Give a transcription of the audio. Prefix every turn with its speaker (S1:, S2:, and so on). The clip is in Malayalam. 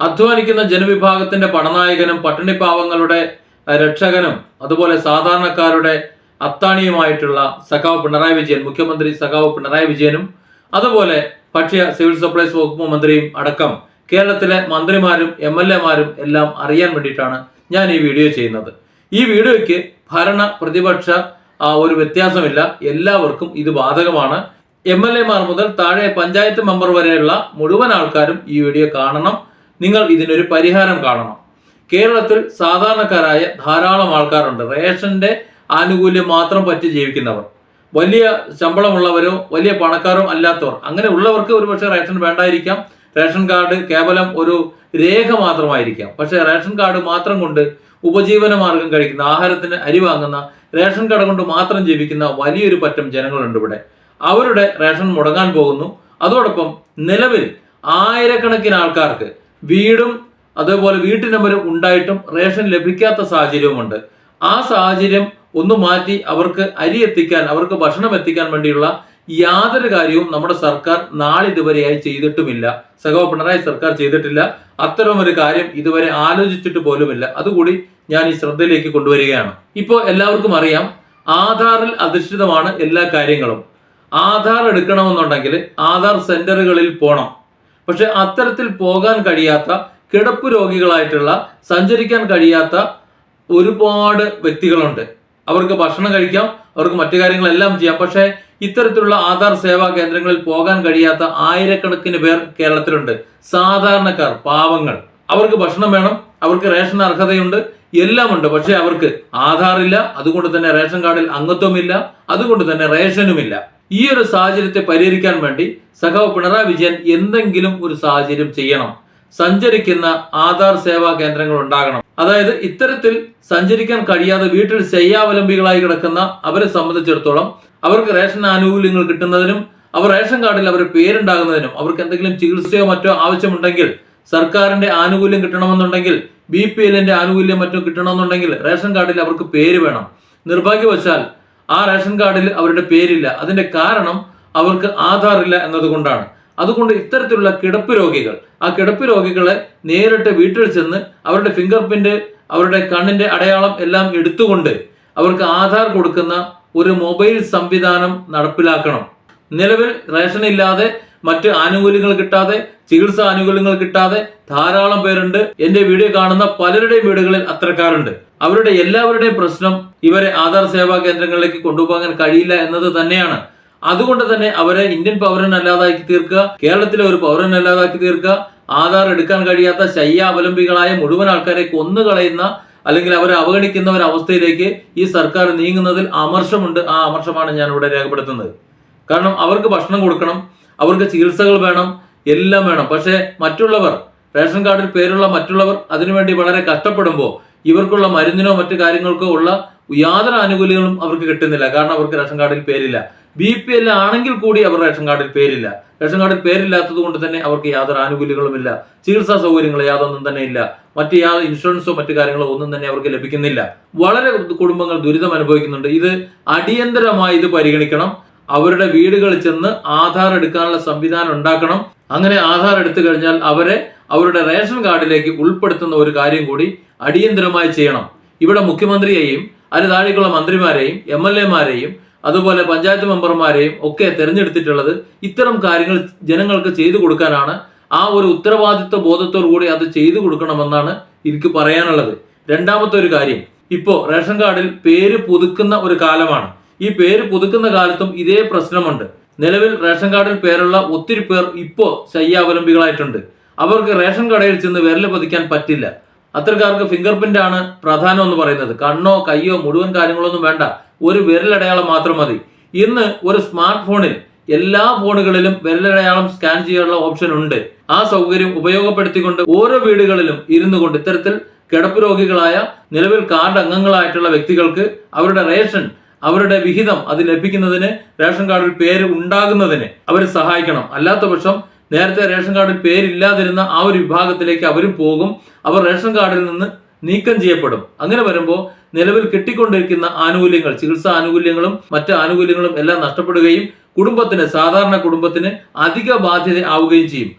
S1: അധ്വാനിക്കുന്ന ജനവിഭാഗത്തിന്റെ പടനായകനും പട്ടിണിപ്പാവങ്ങളുടെ രക്ഷകനും അതുപോലെ സാധാരണക്കാരുടെ അത്താണിയുമായിട്ടുള്ള സഖാവ് പിണറായി വിജയൻ മുഖ്യമന്ത്രി സഖാവ് പിണറായി വിജയനും അതുപോലെ ഭക്ഷ്യ സിവിൽ സപ്ലൈസ് വകുപ്പ് മന്ത്രിയും അടക്കം കേരളത്തിലെ മന്ത്രിമാരും എം എൽ എമാരും എല്ലാം അറിയാൻ വേണ്ടിയിട്ടാണ് ഞാൻ ഈ വീഡിയോ ചെയ്യുന്നത്. ഈ വീഡിയോയ്ക്ക് ഭരണ പ്രതിപക്ഷ ഒരു വ്യത്യാസമില്ല. എല്ലാവർക്കും ഇത് ബാധകമാണ്. എം എൽ എമാർ മുതൽ താഴെ പഞ്ചായത്ത് മെമ്പർ വരെയുള്ള മുഴുവൻ ആൾക്കാരും ഈ വീഡിയോ കാണണം. നിങ്ങൾ ഇതിനൊരു പരിഹാരം കാണണം. കേരളത്തിൽ സാധാരണക്കാരായ ധാരാളം ആൾക്കാരുണ്ട്. റേഷന്റെ ആനുകൂല്യം മാത്രം പറ്റി ജീവിക്കുന്നവർ. വലിയ ശമ്പളമുള്ളവരോ വലിയ പണക്കാരോ അല്ലാത്തവർ. അങ്ങനെ ഉള്ളവർക്ക് ഒരുപക്ഷെ റേഷൻ വേണ്ടായിരിക്കാം. റേഷൻ കാർഡ് കേവലം ഒരു രേഖ മാത്രമായിരിക്കാം. പക്ഷേ റേഷൻ കാർഡ് മാത്രം കൊണ്ട് ഉപജീവന മാർഗം കഴിക്കുന്ന ആഹാരത്തിന് അരി വാങ്ങുന്ന റേഷൻ കട കൊണ്ട് മാത്രം ജീവിക്കുന്ന വലിയൊരു പറ്റം ജനങ്ങളുണ്ട് ഇവിടെ. അവരുടെ റേഷൻ മുടങ്ങാൻ പോകുന്നു. അതോടൊപ്പം നിലവിൽ ആയിരക്കണക്കിന് ആൾക്കാർക്ക് വീടും അതേപോലെ വീട്ടു നമ്പരും ഉണ്ടായിട്ടും റേഷൻ ലഭിക്കാത്ത സാഹചര്യവുമുണ്ട്. ആ സാഹചര്യം ഒന്ന് മാറ്റി അവർക്ക് അരി എത്തിക്കാൻ അവർക്ക് ഭക്ഷണം എത്തിക്കാൻ വേണ്ടിയുള്ള യാതൊരു കാര്യവും നമ്മുടെ സർക്കാർ നാളിതുവരെയായി ചെയ്തിട്ടുമില്ല. സഹോ പിണറായി സർക്കാർ ചെയ്തിട്ടില്ല. അത്തരം ഒരു കാര്യം ഇതുവരെ ആലോചിച്ചിട്ട് പോലുമില്ല. അതുകൂടി ഞാൻ ഈ ശ്രദ്ധയിലേക്ക് കൊണ്ടുവരികയാണ്. ഇപ്പോൾ എല്ലാവർക്കും അറിയാം ആധാറിൽ അധിഷ്ഠിതമാണ് എല്ലാ കാര്യങ്ങളും. ആധാർ എടുക്കണമെന്നുണ്ടെങ്കിൽ ആധാർ സെന്ററുകളിൽ പോകണം പക്ഷെ അത്തരത്തിൽ പോകാൻ കഴിയാത്ത കിടപ്പ് രോഗികളായിട്ടുള്ള സഞ്ചരിക്കാൻ കഴിയാത്ത ഒരുപാട് വ്യക്തികളുണ്ട്. അവർക്ക് ഭക്ഷണം കഴിക്കാം അവർക്ക് മറ്റു കാര്യങ്ങളെല്ലാം ചെയ്യാം. പക്ഷേ ഇത്തരത്തിലുള്ള ആധാർ സേവാ കേന്ദ്രങ്ങളിൽ പോകാൻ കഴിയാത്ത ആയിരക്കണക്കിന് പേർ കേരളത്തിലുണ്ട്. സാധാരണക്കാർ പാവങ്ങൾ. അവർക്ക് ഭക്ഷണം വേണം അവർക്ക് റേഷൻ അർഹതയുണ്ട് എല്ലാം ഉണ്ട്. പക്ഷേ അവർക്ക് ആധാറില്ല അതുകൊണ്ട് തന്നെ റേഷൻ കാർഡിൽ അംഗത്വമില്ല അതുകൊണ്ട് തന്നെ റേഷനുമില്ല. ഈ ഒരു സാഹചര്യത്തെ പരിഹരിക്കാൻ വേണ്ടി സഖാവ് പിണറായി വിജയൻ എന്തെങ്കിലും ഒരു സാഹചര്യം ചെയ്യണം. സഞ്ചരിക്കുന്ന ആധാർ സേവാ കേന്ദ്രങ്ങൾ ഉണ്ടാകണം. അതായത് ഇത്തരത്തിൽ സഞ്ചരിക്കാൻ കഴിയാതെ വീട്ടിൽ ശയ്യാവലംബികളായി കിടക്കുന്ന അവരെ സംബന്ധിച്ചിടത്തോളം അവർക്ക് റേഷൻ ആനുകൂല്യങ്ങൾ കിട്ടുന്നതിനും അവർ റേഷൻ കാർഡിൽ അവരുടെ പേരുണ്ടാകുന്നതിനും അവർക്ക് എന്തെങ്കിലും ചികിത്സയോ മറ്റോ ആവശ്യമുണ്ടെങ്കിൽ സർക്കാരിന്റെ ആനുകൂല്യം കിട്ടണമെന്നുണ്ടെങ്കിൽ ബി പി എല്ലിന്റെ ആനുകൂല്യം മറ്റോ കിട്ടണമെന്നുണ്ടെങ്കിൽ റേഷൻ കാർഡിൽ അവർക്ക് പേര് വേണം. നിർഭാഗ്യവശാൽ ആ റേഷൻ കാർഡിൽ അവരുടെ പേരില്ല. അതിന്റെ കാരണം അവർക്ക് ആധാർ ഇല്ല എന്നതുകൊണ്ടാണ്. അതുകൊണ്ട് ഇത്തരത്തിലുള്ള കിടപ്പ് രോഗികൾ ആ കിടപ്പ് രോഗികളെ നേരിട്ട് വീട്ടിൽ ചെന്ന് അവരുടെ ഫിംഗർ പ്രിന്റ് അവരുടെ കണ്ണിന്റെ അടയാളം എല്ലാം എടുത്തുകൊണ്ട് അവർക്ക് ആധാർ കൊടുക്കുന്ന ഒരു മൊബൈൽ സംവിധാനം നടപ്പിലാക്കണം. നിലവിൽ റേഷൻ ഇല്ലാതെ മറ്റ് ആനുകൂല്യങ്ങൾ കിട്ടാതെ ചികിത്സാ ആനുകൂല്യങ്ങൾ കിട്ടാതെ ധാരാളം പേരുണ്ട്. എന്റെ വീഡിയോ കാണുന്ന പലരുടെയും വീടുകളിൽ അത്തരക്കാരുണ്ട്. അവരുടെ എല്ലാവരുടെയും പ്രശ്നം ഇവരെ ആധാർ സേവാ കേന്ദ്രങ്ങളിലേക്ക് കൊണ്ടുപോകാൻ കഴിയില്ല എന്നത് തന്നെയാണ്. അതുകൊണ്ട് തന്നെ അവരെ ഇന്ത്യൻ പൗരനല്ലാതാക്കി തീർക്കുക കേരളത്തിലെ ഒരു പൗരനല്ലാതാക്കി തീർക്കുക ആധാർ എടുക്കാൻ കഴിയാത്ത ശയ്യ അവലംബികളായ മുഴുവൻ ആൾക്കാരെ കൊന്നുകളയുന്ന അല്ലെങ്കിൽ അവരെ അവഗണിക്കുന്ന ഒരു അവസ്ഥയിലേക്ക് ഈ സർക്കാർ നീങ്ങുന്നതിൽ അമർഷമുണ്ട്. ആ അമർഷമാണ് ഞാൻ ഇവിടെ രേഖപ്പെടുത്തുന്നത്. കാരണം അവർക്ക് ഭക്ഷണം കൊടുക്കണം അവർക്ക് ചികിത്സകൾ വേണം എല്ലാം വേണം. പക്ഷേ മറ്റുള്ളവർ റേഷൻ കാർഡിൽ പേരുള്ള മറ്റുള്ളവർ അതിനുവേണ്ടി വളരെ കഷ്ടപ്പെടുമ്പോൾ ഇവർക്കുള്ള മരുന്നിനോ മറ്റു കാര്യങ്ങൾക്കോ ഉള്ള യാതൊരു ആനുകൂല്യങ്ങളും അവർക്ക് കിട്ടുന്നില്ല. കാരണം അവർക്ക് റേഷൻ കാർഡിൽ പേരില്ല. ബി പി എൽ ആണെങ്കിൽ കൂടി അവർ റേഷൻ കാർഡിൽ പേരില്ല. റേഷൻ കാർഡിൽ പേരില്ലാത്തത് കൊണ്ട് തന്നെ അവർക്ക് യാതൊരു ആനുകൂല്യങ്ങളുമില്ല ചികിത്സാ സൗകര്യങ്ങൾ യാതൊന്നും തന്നെ ഇല്ല. മറ്റ് യാ ഇൻഷുറൻസോ മറ്റു കാര്യങ്ങളോ ഒന്നും തന്നെ അവർക്ക് ലഭിക്കുന്നില്ല. വളരെ കുടുംബങ്ങൾ ദുരിതം അനുഭവിക്കുന്നുണ്ട് ഇത് അടിയന്തരമായി ഇത് പരിഗണിക്കണം. അവരുടെ വീടുകളിൽ ചെന്ന് ആധാർ എടുക്കാനുള്ള സംവിധാനം ഉണ്ടാക്കണം. അങ്ങനെ ആധാർ എടുത്തു കഴിഞ്ഞാൽ അവരെ അവരുടെ റേഷൻ കാർഡിലേക്ക് ഉൾപ്പെടുത്തുന്ന ഒരു കാര്യം കൂടി അടിയന്തരമായി ചെയ്യണം. ഇവിടെ മുഖ്യമന്ത്രിയെയും അതിന് താഴേക്കുള്ള മന്ത്രിമാരെയും എം എൽ എമാരെയും അതുപോലെ പഞ്ചായത്ത് മെമ്പർമാരെയും ഒക്കെ തിരഞ്ഞെടുത്തിട്ടുള്ളത് ഇത്തരം കാര്യങ്ങൾ ജനങ്ങൾക്ക് ചെയ്തു കൊടുക്കാനാണ്. ആ ഒരു ഉത്തരവാദിത്വ ബോധത്തോടു കൂടി അത് ചെയ്തു കൊടുക്കണമെന്നാണ് എനിക്ക് പറയാനുള്ളത്. രണ്ടാമത്തെ ഒരു കാര്യം. ഇപ്പോ റേഷൻ കാർഡിൽ പേര് പുതുക്കുന്ന ഒരു കാലമാണ്. ഈ പേര് പുതുക്കുന്ന കാലത്തും ഇതേ പ്രശ്നമുണ്ട്. നിലവിൽ റേഷൻ കാർഡിൽ പേരുള്ള ഒത്തിരി പേർ ഇപ്പോൾ ശയ്യാവലംബികളായിട്ടുണ്ട്. അവർക്ക് റേഷൻ കടയിൽ ചെന്ന് വിരൽ പതിക്കാൻ പറ്റില്ല. അത്തരക്കാർക്ക് ഫിംഗർ പ്രിന്റ് ആണ് പ്രധാനം എന്ന് പറയുന്നത്. കണ്ണോ കയ്യോ മുഴുവൻ കാര്യങ്ങളൊന്നും വേണ്ട. ഒരു വിരലടയാളം മാത്രം മതി. ഇന്ന് ഒരു സ്മാർട്ട് ഫോണിൽ എല്ലാ ഫോണുകളിലും വിരലടയാളം സ്കാൻ ചെയ്യാനുള്ള ഓപ്ഷൻ ഉണ്ട്. ആ സൗകര്യം ഉപയോഗപ്പെടുത്തിക്കൊണ്ട് ഓരോ വീടുകളിലും ഇരുന്നു കൊണ്ട് ഇത്തരത്തിൽ കിടപ്പ് രോഗികളായ നിലവിൽ കാർഡ് അംഗങ്ങളായിട്ടുള്ള വ്യക്തികൾക്ക് അവരുടെ റേഷൻ അവരുടെ വിഹിതം അത് ലഭിക്കുന്നതിന് റേഷൻ കാർഡിൽ പേര് ഉണ്ടാകുന്നതിന് അവർ സഹായിക്കണം. അല്ലാത്ത പക്ഷം നേരത്തെ റേഷൻ കാർഡിൽ പേരില്ലാതിരുന്ന ആ ഒരു വിഭാഗത്തിലേക്ക് അവരും പോകും. അവർ റേഷൻ കാർഡിൽ നിന്ന് നീക്കം ചെയ്യപ്പെടും. അങ്ങനെ വരുമ്പോൾ നിലവിൽ കിട്ടിക്കൊണ്ടിരിക്കുന്ന ആനുകൂല്യങ്ങൾ ചികിത്സാ ആനുകൂല്യങ്ങളും മറ്റ് ആനുകൂല്യങ്ങളും എല്ലാം നഷ്ടപ്പെടുകയും കുടുംബത്തിന് സാധാരണ കുടുംബത്തിന് അധിക ബാധ്യത ആവുകയും ചെയ്യും.